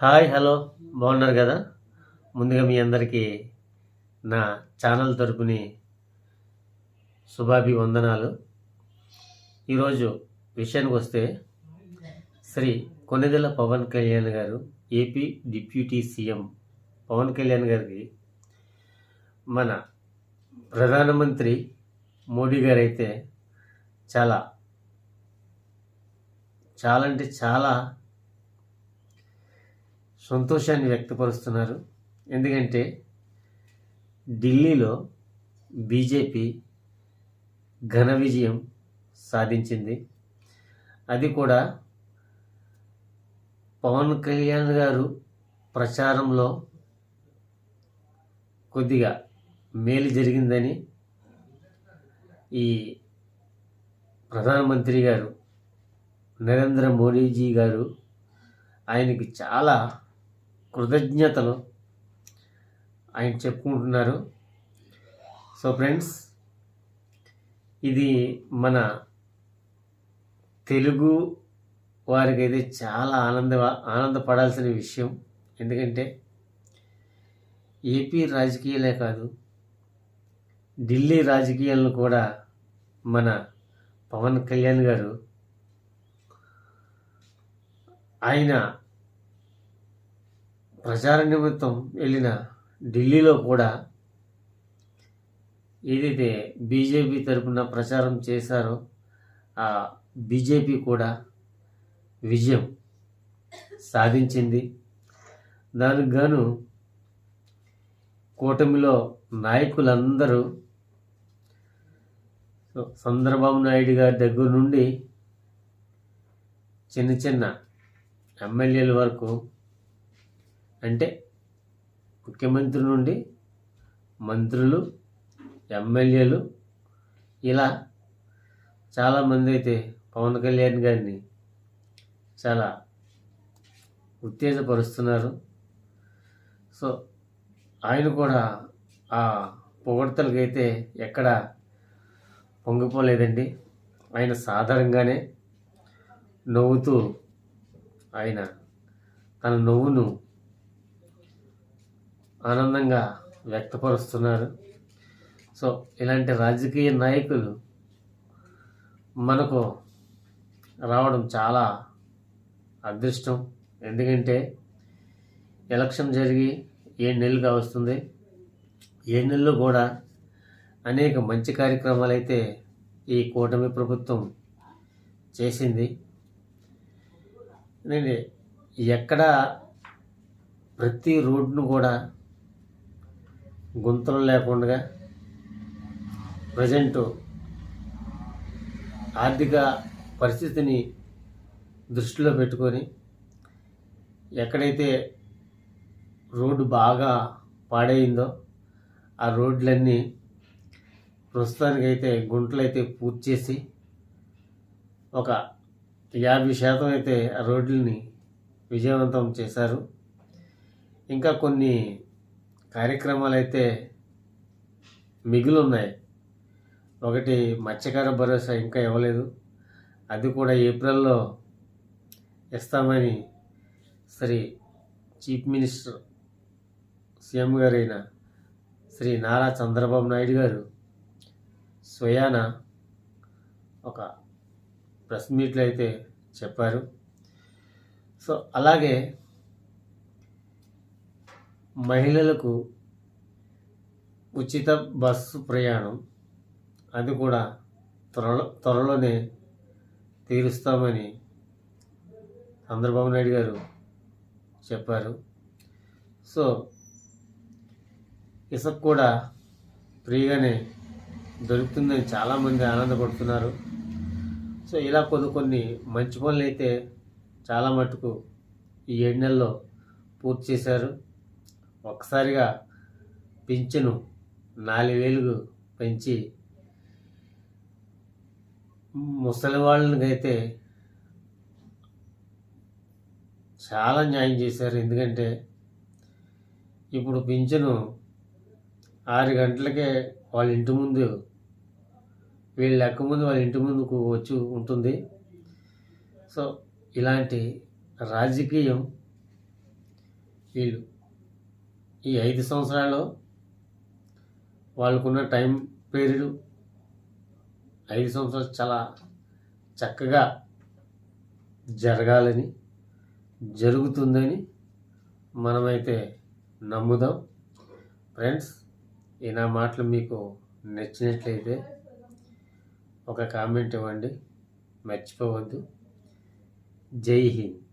Hi hello. బాగున్నారు కదా? ముందుగా మీ అందరికీ నా ఛానల్ తరపుని శుభాభి వందనాలు ఈరోజు విషయానికి వస్తే శ్రీ కొనిదెల పవన్ కళ్యాణ్ గారు AP deputy CM Pawan Kalyan గారికి మన ప్రధానమంత్రి మోడీ గారు అయితే చాలా చాలా అంటే చాలా సంతోషాన్ని వ్యక్తపరుస్తున్నారు. ఎందుకంటే ఢిల్లీలో బీజేపీ ఘన విజయం సాధించింది. అది కూడా పవన్ కళ్యాణ్ గారు ప్రచారంలో కొద్దిగా మేలు జరిగిందని ఈ ప్రధానమంత్రి గారు నరేంద్ర మోడీజీ గారు ఆయనకి చాలా కృతజ్ఞతలు. ఆయన చెప్పుకుంటున్నారు. సో ఫ్రెండ్స్ ఇది మన తెలుగు వారికైతే చాలా ఆనంద ఆనందపడాల్సిన విషయం. ఎందుకంటే ఏపీ రాజకీయాలే కాదు ఢిల్లీ రాజకీయాలను కూడా మన పవన్ కళ్యాణ్ గారు ఆయన ప్రచార నిమిత్తం వెళ్ళిన ఢిల్లీలో కూడా ఏదైతే బీజేపీ తరపున ప్రచారం చేశారో ఆ బీజేపీ కూడా విజయం సాధించింది. దానికి గాను కూటమిలో నాయకులందరూ చంద్రబాబు నాయుడు గారి దగ్గర నుండి చిన్న చిన్న ఎమ్మెల్యేల వరకు అంటే ముఖ్యమంత్రి నుండి మంత్రులు ఎమ్మెల్యేలు ఇలా చాలామంది అయితే పవన్ కళ్యాణ్ గారిని చాలా ఉత్తేజపరుస్తున్నారు. సో ఆయన కూడా ఆ పొగడ్తలకైతే ఎక్కడ పొంగిపోలేదండి. ఆయన సాధారణంగానే నవ్వుతూ ఆయన తన నవ్వును ఆనందంగా వ్యక్తపరుస్తున్నారు. సో ఇలాంటి రాజకీయ నాయకులు మనకు రావడం చాలా అదృష్టం. ఎందుకంటే ఎలక్షన్ జరిగి ఏడు నెలలుగా వస్తుంది. ఏడు నెలలు కూడా అనేక మంచి కార్యక్రమాలు అయితే ఈ కూటమి ప్రభుత్వం చేసింది. నేను ఎక్కడ ప్రతి రోడ్ను కూడా గుంతలు లేకుండా ప్రజెంట్ ఆర్థిక పరిస్థితిని దృష్టిలో పెట్టుకొని ఎక్కడైతే రోడ్డు బాగా పాడైందో ఆ రోడ్లన్నీ ప్రస్తుతానికైతే గుంటలు అయితే పూర్తి చేసి ఒక యాభై శాతం అయితే ఆ రోడ్లని విజయవంతం చేశారు. ఇంకా కొన్ని కార్యక్రమాలు అయితే మిగిలి ఉన్నాయి ఒకటి మత్స్యకార భరోసా ఇంకా ఇవ్వలేదు. అది కూడా ఏప్రిల్లో ఇస్తామని శ్రీ చీఫ్ మినిస్టర్ సీఎం గారైన శ్రీ నారా చంద్రబాబు నాయుడు గారు స్వయాన ఒక ప్రెస్ మీట్లో అయితే చెప్పారు. సో అలాగే మహిళలకు ఉచిత బస్సు ప్రయాణం. అది కూడా త్వరలో త్వరలోనే తీరుస్తామని చంద్రబాబు నాయుడు గారు చెప్పారు. సో ఇసుక కూడా ఫ్రీగానే దొరుకుతుందని చాలామంది ఆనందపడుతున్నారు. సో ఇలా కొన్ని కొన్ని మంచి పనులు అయితే చాలా మటుకు ఈ ఏడు నెలల్లో పూర్తి చేశారు. ఒక్కసారిగా పింఛను నాలుగు వేలు పెంచి ముసలి వాళ్ళనికైతే చాలా న్యాయం చేశారు. ఎందుకంటే ఇప్పుడు పింఛను ఆరు గంటలకే వాళ్ళ ఇంటి ముందు వీళ్ళు లెక్క ముందు వాళ్ళ ఇంటి ముందుకు వచ్చి ఉంటుంది. సో ఇలాంటి రాజకీయం వీళ్ళు ఈ ఐదు సంవత్సరాల్లో వాళ్ళకున్న టైం పీరియడ్ ఐదు సంవత్సరాలు చాలా చక్కగా జరగాలని జరుగుతుందని మనమైతే నమ్ముదాం. ఫ్రెండ్స్ ఈ నా మాటలు మీకు నచ్చినట్లయితే ఒక కామెంట్ ఇవ్వండి. మర్చిపోవద్దు. జై హింద్.